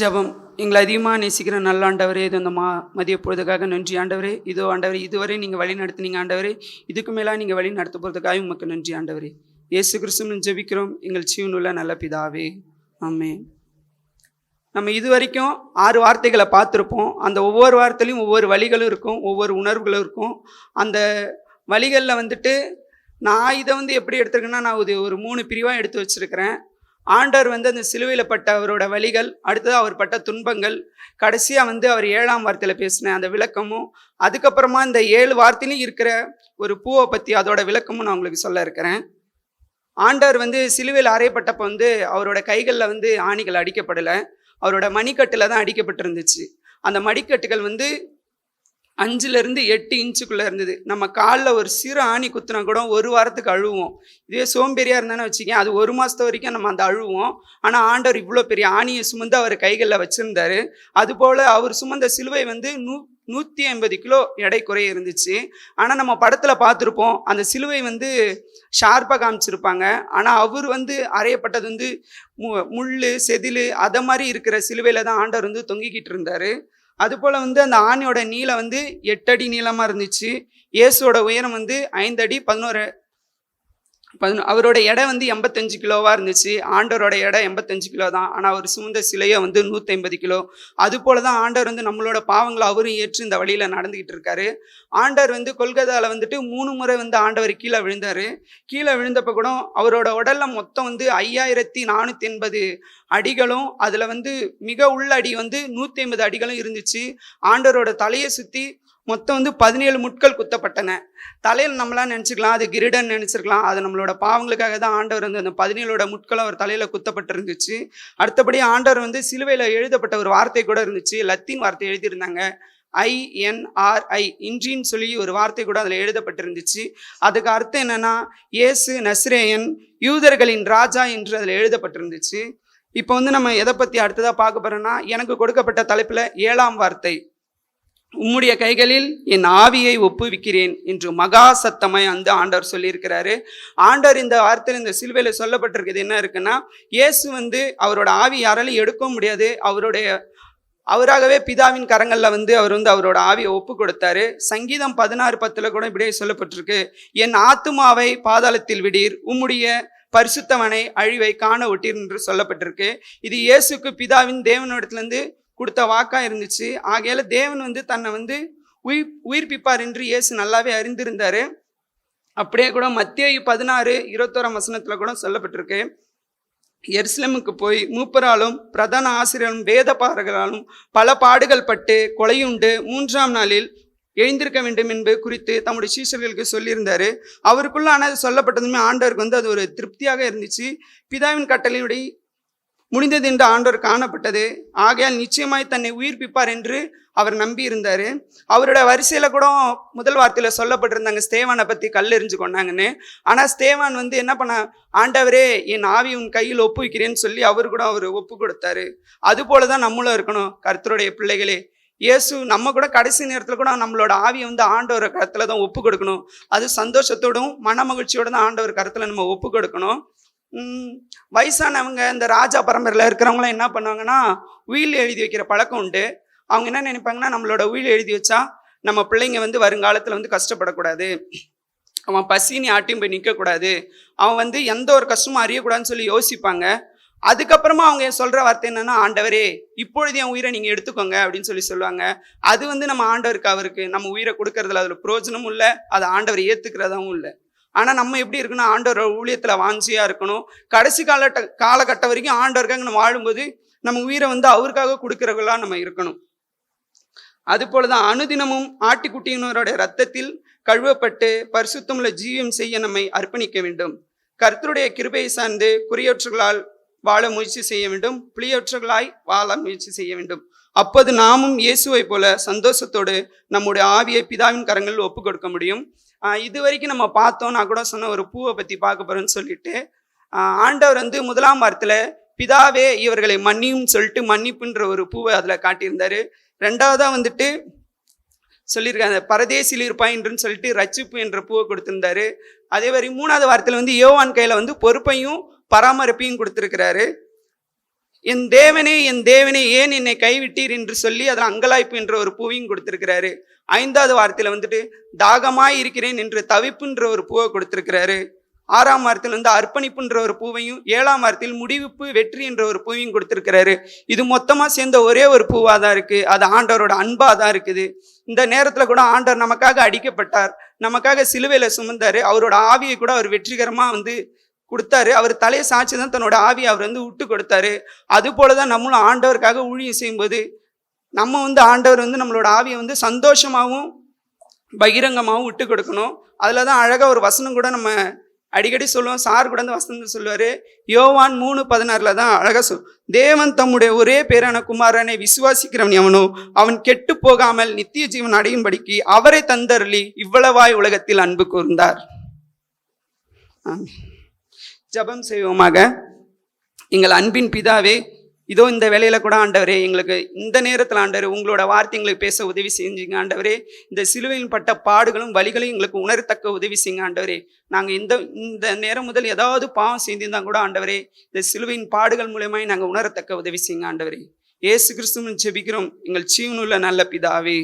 ஜெபம். எங்களை அதிகமாக நேசிக்கிற நல்ல ஆண்டவரே இது அந்த மா மதிய பொழுதுக்காக நன்றி ஆண்டவரே. இதோ ஆண்டவரே இதுவரை நீங்கள் வழி நடத்துனீங்க ஆண்டவரே. இதுக்கு மேலாக நீங்கள் வழி நடத்த போகிறதுக்காக உமக்கு நன்றி ஆண்டவரே. இயேசு கிறிஸ்துவன் ஜெபிக்கிறோம். எங்கள் ஜீவனுள்ள நல்ல பிதாவே. ஆமே நம்ம இது வரைக்கும் ஆறு வார்த்தைகளை பார்த்துருப்போம். அந்த ஒவ்வொரு வார்த்தையிலையும் ஒவ்வொரு வழிகளும் இருக்கும் ஒவ்வொரு உணர்வுகளும் இருக்கும். அந்த வழிகளில் வந்துட்டு நான் இதை வந்து எப்படி எடுத்துருக்கேன்னா நான் இது ஒரு மூணு பிரிவாக எடுத்து வச்சிருக்கிறேன். ஆண்டவர் வந்து அந்த சிலுவையில் பட்ட அவரோட வழிகள் அடுத்தது அவர் பட்ட துன்பங்கள் கடைசியாக வந்து அவர் ஏழாம் வார்த்தையில் பேசின அந்த விளக்கமும் அதுக்கப்புறமா இந்த ஏழு வார்த்தையிலும் இருக்கிற ஒரு பூவை பற்றி அதோட விளக்கமும் நான் உங்களுக்கு சொல்ல இருக்கிறேன். ஆண்டவர் வந்து சிலுவையில் அறையப்பட்டப்போ வந்து அவரோட கைகளில் வந்து ஆணிகள் அடிக்கப்படலை. அவரோட மணிக்கட்டில் தான் அடிக்கப்பட்டிருந்துச்சு. அந்த மடிக்கட்டுகள் வந்து அஞ்சுலேருந்து எட்டு இன்ச்சுக்குள்ளே இருந்தது. நம்ம காலில் ஒரு சிறு ஆணி குத்துனா கூட ஒரு வாரத்துக்கு அழுவோம். இதே சோம்பேறியாக இருந்தானே வச்சுக்கேன் அது ஒரு மாதத்து வரைக்கும் நம்ம அந்த அழுவோம். ஆனால் ஆண்டவர் இவ்வளோ பெரிய ஆணியை சுமந்து அவர் கைகளில் வச்சுருந்தாரு. அதுபோல் அவர் சுமந்த சிலுவை வந்து நூ நூற்றி ஐம்பது கிலோ எடை குறைய இருந்துச்சு. ஆனால் நம்ம படத்தில் பார்த்துருப்போம் அந்த சிலுவை வந்து ஷார்ப்பாக காமிச்சிருப்பாங்க. ஆனால் அவர் வந்து அறையப்பட்டது வந்து மு முள் செதில் அதை மாதிரி இருக்கிற சிலுவையில் தான் ஆண்டவர் வந்து தொங்கிக்கிட்டு இருந்தார். அதுபோல் வந்து அந்த ஆணியோட நீளம் வந்து எட்டு அடி நீளமாக இருந்துச்சு. இயேசுவோட உயரம் வந்து ஐந்து அடி பதினோரு பதினொ அவரோட எடை வந்து எண்பத்தஞ்சு கிலோவாக இருந்துச்சு. ஆண்டவரோட எடை எண்பத்தஞ்சு கிலோ தான். ஆனால் அவர் சுமந்த சிலையை வந்து நூற்றி ஐம்பது கிலோ. அது போல தான் ஆண்டவர் வந்து நம்மளோட பாவங்களை அவரும் ஏற்று இந்த வழியில் நடந்துக்கிட்டு இருக்காரு. ஆண்டவர் வந்து கொல்கத்தாவில் வந்துட்டு மூணு முறை வந்து ஆண்டவர் கீழே விழுந்தார். கீழே விழுந்தப்போ கூட அவரோட உடலில் மொத்தம் வந்து ஐயாயிரத்தி நானூற்றி எண்பது அடிகளும் அதில் வந்து மிக உள்ள அடி வந்து நூற்றி ஐம்பது அடிகளும் இருந்துச்சு. ஆண்டவரோட தலையை சுற்றி மொத்தம் வந்து பதினேழு முட்கள் குத்தப்பட்டன. தலையில் நம்மளாம் நினச்சிக்கலாம் அது கிரீடன் நினச்சிருக்கலாம். அது நம்மளோட பாவங்களுக்காக தான் ஆண்டவர் வந்து அந்த பதினேழோட முட்களும் அவர் தலையில் குத்தப்பட்டிருந்துச்சு. அடுத்தபடி ஆண்டவர் வந்து சிலுவையில் எழுதப்பட்ட ஒரு வார்த்தை கூட இருந்துச்சு. லத்தீன் வார்த்தை எழுதியிருந்தாங்க. ஐஎன்ஆர்ஐ இன்றின்னு சொல்லி ஒரு வார்த்தை கூட அதில் எழுதப்பட்டிருந்துச்சு. அதுக்கு அர்த்தம் என்னென்னா இயேசு நஸ்ரேயன் யூதர்களின் ராஜா என்று அதில் எழுதப்பட்டிருந்துச்சு. இப்போ வந்து நம்ம எதை பற்றி அடுத்ததாக பார்க்க போகிறோன்னா எனக்கு கொடுக்கப்பட்ட தலைப்பில் ஏழாம் வார்த்தை. உம்முடைய கைகளில் என் ஆவியை ஒப்புவிக்கிறேன் என்று மகா சத்தமாய் அந்த ஆண்டவர் சொல்லியிருக்கிறாரு. ஆண்டவர் இந்த வார்த்தையில் இந்த சிலுவையில் சொல்லப்பட்டிருக்கிறது என்ன இருக்குன்னா இயேசு வந்து அவரோட ஆவி யாராலையும் எடுக்கவும் முடியாது. அவருடைய அவராகவே பிதாவின் கரங்களில் வந்து அவர் வந்து அவரோட ஆவியை ஒப்பு கொடுத்தாரு சங்கீதம் பதினாறு பத்தில் கூட இப்படியே சொல்லப்பட்டிருக்கு. என் ஆத்துமாவை பாதாளத்தில் விடீர் உம்முடைய பரிசுத்தவனை அழிவை காண ஒட்டீர் என்று சொல்லப்பட்டிருக்கு. இது இயேசுக்கு பிதாவின் தேவனிடத்துலேருந்து கொடுத்த வாக்கா இருந்துச்சு. ஆகையால தேவன் வந்து தன்னை வந்து உயிர் உயிர்ப்பிப்பார் என்று இயேசு நல்லாவே அறிந்திருந்தாரு. அப்படியே கூட மத்திய பதினாறு இருபத்தோராம் வசனத்துல கூட சொல்லப்பட்டிருக்கு. எருசலேமுக்கு போய் மூப்பராலும் பிரதான ஆசிரியரும் வேத பல பாடுகள் பட்டு கொலையுண்டு. மூன்றாம் நாளில் எழுந்திருக்க வேண்டும் என்பது குறித்து தம்முடைய சீஷர்களுக்கு சொல்லியிருந்தாரு. அவருக்குள்ளான சொல்லப்பட்டதுமே ஆண்டவருக்கு வந்து அது ஒரு திருப்தியாக இருந்துச்சு. பிதாவின் கட்டளையுடைய முடிந்தது என்று ஆண்டவர் காணப்பட்டது. ஆகையால் நிச்சயமாய் தன்னை உயிர்ப்பிப்பார் என்று அவர் நம்பி இருந்தார் அவரோட வரிசையில் கூட முதல் வார்த்தையில் சொல்லப்பட்டிருந்தாங்க ஸ்தேவானை பற்றி கல் எறிஞ்சு கொண்டாங்கன்னு. ஆனால் ஸ்தேவான் வந்து என்ன பண்ண ஆண்டவரே என் ஆவி உன் கையில் ஒப்புவிக்கிறேன்னு சொல்லி அவர் கூட அவர் ஒப்பு கொடுத்தாரு. அதுபோல தான் நம்மளும் இருக்கணும் கர்த்தருடைய பிள்ளைகளே. இயேசு நம்ம கூட கடைசி நேரத்தில் கூட நம்மளோட ஆவியை வந்து ஆண்டவர் கருத்தில் தான் ஒப்பு கொடுக்கணும். அது சந்தோஷத்தோடும் மன மகிழ்ச்சியோட தான் ஆண்டவர் கருத்தில் நம்ம ஒப்பு கொடுக்கணும். வயசானவங்க இந்த ராஜா பரம்பரையில் இருக்கிறவங்களாம் என்ன பண்ணுவாங்கன்னா உயில் எழுதி வைக்கிற பழக்கம் உண்டு. அவங்க என்ன நினைப்பாங்கன்னா நம்மளோட உயில் எழுதி வச்சா நம்ம பிள்ளைங்க வந்து வருங்காலத்தில் வந்து கஷ்டப்படக்கூடாது. அவன் பசினி ஆட்டியும் போய் நிற்கக்கூடாது அவன் வந்து எந்த ஒரு கஷ்டமும் அறியக்கூடாதுன்னு சொல்லி யோசிப்பாங்க. அதுக்கப்புறமா அவங்க சொல்கிற வார்த்தை என்னன்னா ஆண்டவரே இப்பொழுது என் உயிரை நீங்கள் எடுத்துக்கோங்க அப்படின்னு சொல்லி சொல்லுவாங்க. அது வந்து நம்ம ஆண்டவருக்கு அவருக்கு நம்ம உயிரை கொடுக்கறதுல அதில் பிரயோஜனமும் இல்லை. அதை ஆண்டவர் ஏற்றுக்கிறதாவும் இல்லை. ஆனால் நம்ம எப்படி இருக்கணும்? ஆண்டோர் ஊழியத்தில் வாஞ்சியாக இருக்கணும். கடைசி காலட்ட காலகட்டம் வரைக்கும் ஆண்டோருக்காக நம்ம வாழும்போது நம்ம உயிரை வந்து அவருக்காக கொடுக்குறவர்களாக நம்ம இருக்கணும். அதுபோல தான் அனுதினமும் ஆட்டுக்குட்டியினரோட ரத்தத்தில் கழுவப்பட்டு பரிசுத்தமுள்ள ஜீவியம் செய்ய நம்மை அர்ப்பணிக்க வேண்டும். கர்த்தருடைய கிருபையை சார்ந்து குறியற்றர்களால் வாழ முயற்சி செய்ய வேண்டும். புளியற்றர்களாய் வாழ முயற்சி செய்ய வேண்டும். அப்போது நாமும் இயேசுவை போல சந்தோஷத்தோடு நம்முடைய ஆவியை பிதாவின் கரங்களில் ஒப்பு கொடுக்க முடியும். இது வரைக்கும் நம்ம பார்த்தோம் நான் கூட சொன்ன ஒரு பூவை பற்றி பார்க்க போகிறேன்னு சொல்லிட்டு ஆண்டவர் வந்து முதலாம் வாரத்தில் பிதாவே இவர்களை மன்னியும் சொல்லிட்டு மன்னிப்புன்ற ஒரு பூவை அதில் காட்டியிருந்தார். ரெண்டாவதாக வந்துட்டு சொல்லியிருக்காங்க பரதேசியில் இருப்பாயின்றுன்னு சொல்லிட்டு ரட்சிப்பு என்ற பூவை கொடுத்துருந்தாரு. அதே மாதிரி மூணாவது வாரத்தில் வந்து யோவான் கையில் வந்து பொறுப்பையும் பராமரிப்பையும் கொடுத்துருக்கிறாரு. என் தேவனே என் தேவனே ஏன் என்னை கைவிட்டீர் என்று சொல்லி அதில் அங்கலாய்ப்பு என்ற ஒரு பூவையும் கொடுத்துருக்கிறாரு. ஐந்தாவது வாரத்தில் வந்துட்டு தாகமாய் இருக்கிறேன் என்று தவிப்புன்ற ஒரு பூவை கொடுத்துருக்கிறாரு. ஆறாம் வாரத்தில் வந்து அர்ப்பணிப்புன்ற ஒரு பூவையும் ஏழாம் வாரத்தில் முடிவுப்பு வெற்றி என்ற ஒரு பூவையும் கொடுத்துருக்கிறாரு. இது மொத்தமாக சேர்ந்த ஒரே ஒரு பூவாக தான் இருக்குது அது ஆண்டவரோட அன்பாக தான் இருக்குது. இந்த நேரத்தில் கூட ஆண்டவர் நமக்காக அடிக்கப்பட்டார். நமக்காக சிலுவையில் சுமந்தாரு. அவரோட ஆவியை கூட அவர் வெற்றிகரமாக வந்து கொடுத்தாரு. அவர் தலையை சாட்சி தான் தன்னோட ஆவியை அவர் வந்து விட்டு கொடுத்தாரு. அது போலதான் நம்மளும் ஆண்டவருக்காக ஊழியம் செய்யும்போது நம்ம வந்து ஆண்டவர் வந்து நம்மளோட ஆவியை வந்து சந்தோஷமாகவும் பகிரங்கமாகவும் விட்டு கொடுக்கணும். அதில் தான் அழகாக ஒரு வசனம் கூட நம்ம அடிக்கடி சொல்லுவோம். சார் கூட வந்து வசனம் சொல்லுவார். யோவான் மூணு பதினாறில் தான் அழகாக சொல் தேவன் தம்முடைய ஒரே பேரான குமாரனை விசுவாசிக்கிறவன் எவனோ அவன் கெட்டு போகாமல் நித்திய ஜீவன் அடையும்படிக்கு அவரை தந்தருளி இவ்வளவாய் உலகத்தில் அன்பு கூர்ந்தார். ஆ ஜெபம் செய்வோமாக. எங்கள் அன்பின் பிதாவே இதோ இந்த வேலையில கூட ஆண்டவரே எங்களுக்கு இந்த நேரத்தில் ஆண்டவர் உங்களோட வார்த்தை எங்களுக்கு பேச உதவி செஞ்சீங்க ஆண்டவரே. இந்த சிலுவையின் பட்ட பாடுகளும் வழிகளையும் எங்களுக்கு உணரத்தக்க உதவி செய்யுங்க ஆண்டவரே. நாங்கள் இந்த இந்த நேரம் முதல் ஏதாவது பாவம் செய்திருந்தா கூட ஆண்டவரே இந்த சிலுவையின் பாடுகள் மூலயமாய் நாங்கள் உணரத்தக்க உதவி செய்யுங்க ஆண்டவரே. ஏசு கிறிஸ்துவன் ஜெபிக்கிறோம். எங்கள் சீவனுள்ள நல்ல பிதாவே.